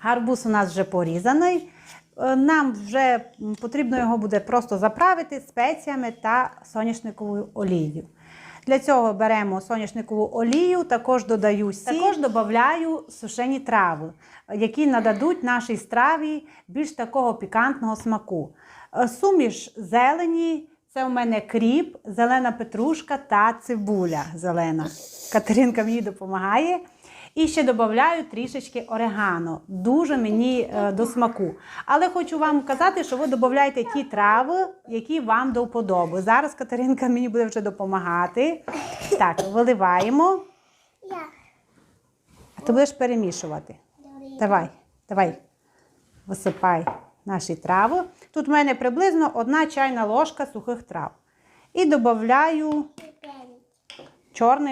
Гарбуз у нас вже порізаний. Е, Нам вже потрібно його буде просто заправити спеціями та соняшниковою олією. Для цього беремо соняшникову олію, також додаю сіль, також додаю сушені трави, які нададуть нашій страві більш такого пікантного смаку. Е, Суміш зелені, це у мене кріп, зелена петрушка та цибуля зелена. Катеринка мені допомагає. І ще додаю трішечки орегано. Дуже мені е, до смаку. Але хочу вам казати, що ви додаєте ті трави, які вам до вподоби. Зараз Катеринка мені буде вже допомагати. Так, виливаємо, ти будеш перемішувати. Давай, давай, висипай наші трави. Тут в мене приблизно одна чайна ложка сухих трав. І додаю чорний.